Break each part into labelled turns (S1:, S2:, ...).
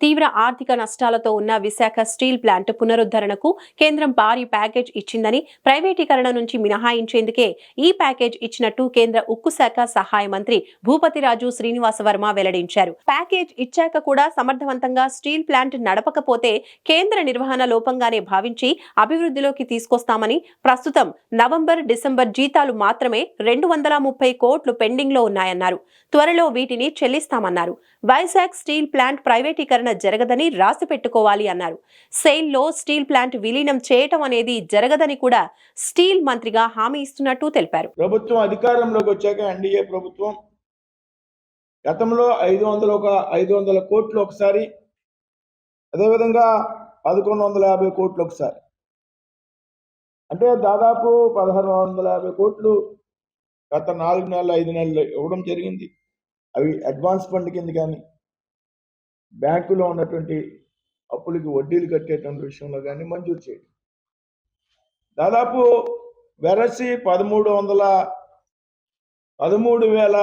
S1: తీవ్ర ఆర్థిక నష్టాలతో ఉన్న విశాఖ స్టీల్ ప్లాంట్ పునరుద్ధరణకు కేంద్రం భారీ ప్యాకేజ్ ఇచ్చిందని ప్రైవేటీకరణ నుంచి మినహాయించేందుకే ఈ ప్యాకేజ్ ఇచ్చినట్టు కేంద్ర ఉక్కు శాఖ సహాయ మంత్రి భూపతిరాజు శ్రీనివాస వర్మ వెల్లడించారు. ప్యాకేజ్ ఇచ్చాక కూడా సమర్థవంతంగా స్టీల్ ప్లాంట్ నడపకపోతే కేంద్ర నిర్వహణ లోపంగానే భావించి అభివృద్ధిలోకి తీసుకొస్తామని ప్రస్తుతం నవంబర్ డిసెంబర్ జీతాలు మాత్రమే రెండు వందల ముప్పై కోట్లు పెండింగ్లో ఉన్నాయన్నారు. త్వరలో వీటిని చెల్లిస్తామన్నారు. వైజాగ్ స్టీల్ ప్లాంట్ ప్రైవేటీకరణ జరగదని రాసి పెట్టుకోవాలి అన్నారు. సెయిల్లో స్టీల్ ప్లాంట్ విలీనం చేయటం అనేది జరగదని కూడా స్టీల్ మంత్రిగా హామీ ఇస్తున్నట్టు తెలిపారు.
S2: ప్రభుత్వం అధికారంలోకి వచ్చాక ఎన్డీఏ ప్రభుత్వం గతంలో ఐదు వందల ఒక ఐదు వందల కోట్లు ఒకసారి అదేవిధంగా పదకొండు వందల యాభై కోట్లు ఒకసారి. అంటే దాదాపు పదహారు వందల యాభై కోట్లు గత నాలుగు నెలలు ఐదు నెలలు ఇవ్వడం జరిగింది. అవి అడ్వాన్స్ ఫండ్ కింద కానీ బ్యాంకులో ఉన్నటువంటి అప్పులకి వడ్డీలు కట్టేటువంటి విషయంలో కానీ మంజూరు చేయడం. దాదాపు వెరసి పదమూడు వందల పదమూడు వేల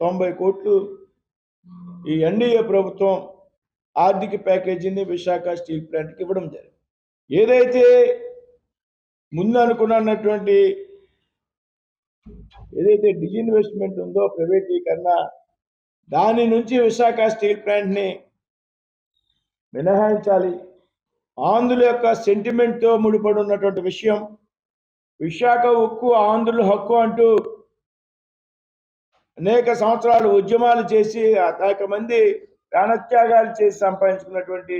S2: తొంభై కోట్లు ఈ ఎన్డీఏ ప్రభుత్వం ఆర్థిక ప్యాకేజీని విశాఖ స్టీల్ ప్లాంట్కి ఇవ్వడం జరిగింది. ఏదైతే ముందు అనుకున్నటువంటి ఏదైతే డిజిన్వెస్ట్మెంట్ ఉందో ప్రైవేటీకరణ దాని నుంచి విశాఖ స్టీల్ ప్లాంట్ని మినహాయించాలి. ఆంధ్రుల యొక్క సెంటిమెంట్తో ముడిపడి ఉన్నటువంటి విషయం విశాఖ ఉక్కు ఆంధ్రుల హక్కు అంటూ అనేక సంవత్సరాలు ఉద్యమాలు చేసి అనేక మంది ప్రాణత్యాగాలు చేసి సంపాదించుకున్నటువంటి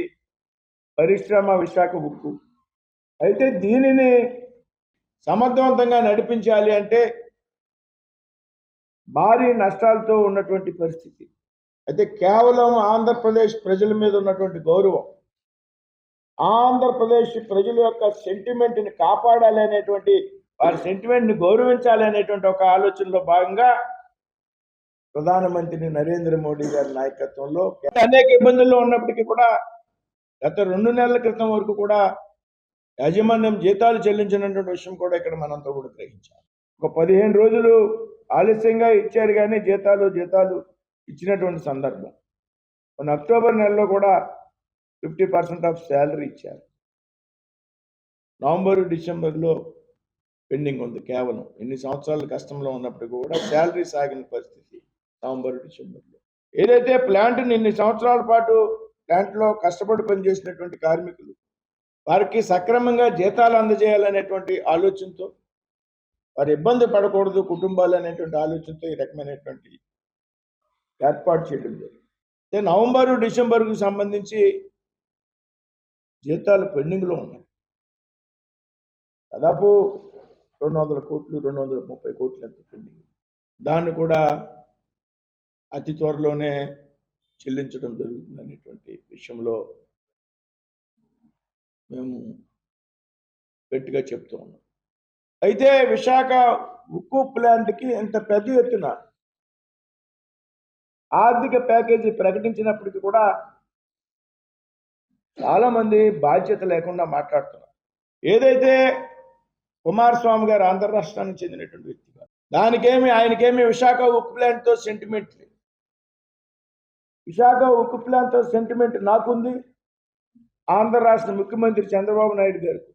S2: పరిశ్రమ విశాఖ ఉక్కు. అయితే దీనిని సమర్థవంతంగా నడిపించాలి అంటే భారీ నష్టాలతో ఉన్నటువంటి పరిస్థితి. అయితే కేవలం ఆంధ్రప్రదేశ్ ప్రజల మీద ఉన్నటువంటి గౌరవం ఆంధ్రప్రదేశ్ ప్రజల యొక్క సెంటిమెంట్ని కాపాడాలి అనేటువంటి వారి సెంటిమెంట్ని గౌరవించాలి అనేటువంటి ఒక ఆలోచనలో భాగంగా ప్రధానమంత్రి నరేంద్ర మోడీ గారి నాయకత్వంలో అనేక ఇబ్బందుల్లో ఉన్నప్పటికీ కూడా గత రెండు నెలల క్రితం వరకు కూడా యాజమాన్యం జీతాలు చెల్లించినటువంటి విషయం కూడా ఇక్కడ మనంతా కూడా గ్రహించాలి. ఒక పదిహేను రోజులు ఆలస్యంగా ఇచ్చారు కానీ జీతాలు జీతాలు ఇచ్చినటువంటి సందర్భం. మన అక్టోబర్ నెలలో కూడా ఫిఫ్టీ పర్సెంట్ ఆఫ్ శాలరీ ఇచ్చారు. నవంబరు డిసెంబర్లో పెండింగ్ ఉంది కేవలం. ఎన్ని సంవత్సరాల కష్టంలో ఉన్నప్పటికీ కూడా శాలరీ సాగిన పరిస్థితి నవంబర్ డిసెంబర్లో. ఏదైతే ప్లాంట్ని ఇన్ని సంవత్సరాల పాటు ప్లాంట్లో కష్టపడి పనిచేసినటువంటి కార్మికులు వారికి సక్రమంగా జీతాలు అందజేయాలనేటువంటి ఆలోచనతో వారు ఇబ్బంది పడకూడదు కుటుంబాలు అనేటువంటి ఆలోచనతో ఈ రకమైనటువంటి ఏర్పాటు చేయడం జరిగింది. నవంబరు డిసెంబర్కు సంబంధించి జీతాలు పెండింగ్లో ఉన్నాయి. దాదాపు రెండు వందల కోట్లు రెండు వందల ముప్పై కోట్లు ఎంత పెండింగ్? దాన్ని కూడా అతి త్వరలోనే చెల్లించడం జరుగుతుంది అనేటువంటి విషయంలో మేము గట్టిగా చెప్తూ ఉన్నాం. అయితే విశాఖ ఉక్కు ప్లాంట్కి ఇంత పెద్ద ఎత్తున ఆర్థిక ప్యాకేజీ ప్రకటించినప్పటికీ కూడా చాలామంది బాధ్యత లేకుండా మాట్లాడుతున్నారు. ఏదైతే కుమారస్వామి గారు ఆంధ్ర రాష్ట్రానికి చెందినటువంటి వ్యక్తి గారు దానికేమి ఆయనకేమి విశాఖ ఉక్కు ప్లాంట్తో సెంటిమెంట్ విశాఖ ఉక్కు ప్లాంట్తో సెంటిమెంట్ నాకుంది. ఆంధ్ర రాష్ట్ర ముఖ్యమంత్రి చంద్రబాబు నాయుడు గారికి.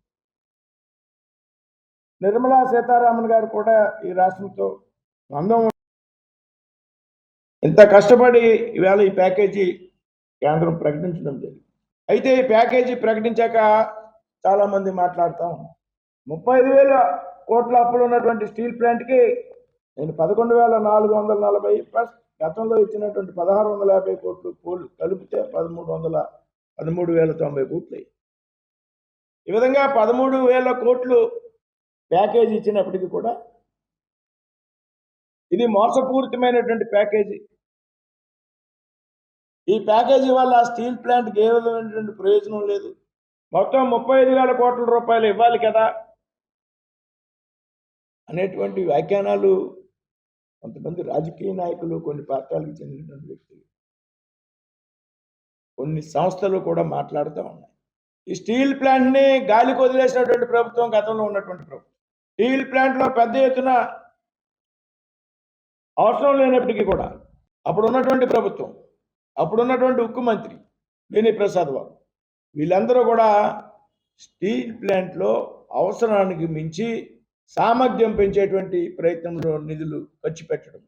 S2: నిర్మలా సీతారామన్ గారు కూడా ఈ రాష్ట్రంతో అందం ఇంత కష్టపడి ఇవాళ ఈ ప్యాకేజీ కేంద్రం ప్రకటించడం జరిగింది. అయితే ఈ ప్యాకేజీ ప్రకటించాక చాలామంది మాట్లాడుతూ ఉన్నారు. ముప్పై ఐదు వేల కోట్ల అప్పులు ఉన్నటువంటి స్టీల్ ప్లాంట్కి నేను పదకొండు వేల నాలుగు వందల నలభై ప్లస్ గతంలో ఇచ్చినటువంటి పదహారు వందల యాభై కోట్లు కోళ్ళు కలిపితే పదమూడు వందల పదమూడు వేల తొంభై కోట్లు ఈ విధంగా పదమూడు వేల కోట్లు ప్యాకేజీ ఇచ్చినప్పటికీ కూడా ఇది మోసపూరితమైనటువంటి ప్యాకేజీ. ఈ ప్యాకేజీ వల్ల స్టీల్ ప్లాంట్కి ఏ విధమైనటువంటి ప్రయోజనం లేదు. మొత్తం ముప్పై ఐదు వేల కోట్ల రూపాయలు ఇవ్వాలి కదా అనేటువంటి వ్యాఖ్యానాలు కొంతమంది రాజకీయ నాయకులు కొన్ని పార్టీలకు చెందినటువంటి వ్యక్తులు కొన్ని సంస్థలు కూడా మాట్లాడుతూ ఉన్నాయి. ఈ స్టీల్ ప్లాంట్ని గాలికి వదిలేసినటువంటి ప్రభుత్వం గతంలో ఉన్నటువంటి ప్రభుత్వం. స్టీల్ ప్లాంట్లో పెద్ద ఎత్తున అవసరం లేనప్పటికీ కూడా అప్పుడు ఉన్నటువంటి ప్రభుత్వం అప్పుడున్నటువంటి ఉక్కు మంత్రి వేణి ప్రసాద్ వారు వీళ్ళందరూ కూడా స్టీల్ ప్లాంట్లో అవసరానికి మించి సామర్థ్యం పెంచేటువంటి ప్రయత్నంలో నిధులు ఖర్చు పెట్టడం.